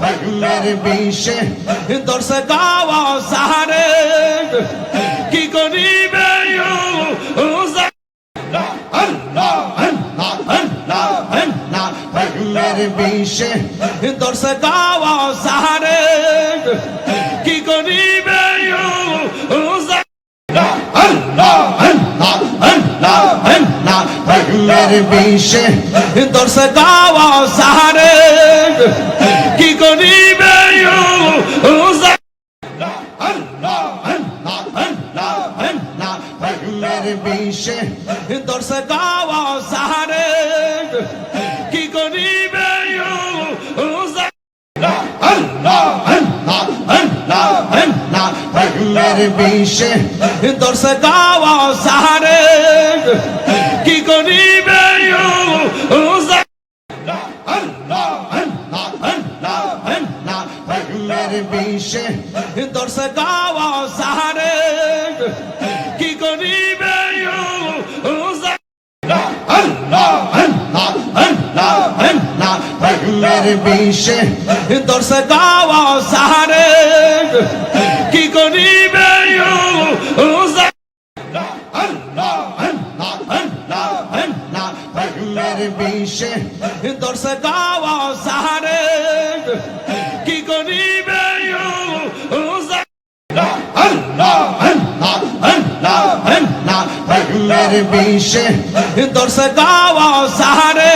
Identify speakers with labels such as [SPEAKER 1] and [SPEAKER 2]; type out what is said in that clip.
[SPEAKER 1] প্রেমের বিষে দর্শে গাওয়া সাহারে। কি করিবে প্রেমের বিষে দর্শে গাওয়া সাহারে। কি করিবে প্রেমের বিষে দর্শে গাওয়া প্রেমের বিষে দর্শে গাওয়া সাহারে। কি করিবে বিষে দর্শে গাওয়া সাহারে। কি করিবে বিষে দর্শে গাওয়া প্রেমের বিষে দর্শে গাওয়া সাহারে কি করিবে প্রেমের বিষে দর্শে গাওয়া সাহারে বিষে দর্শে গাওয়া সাহারে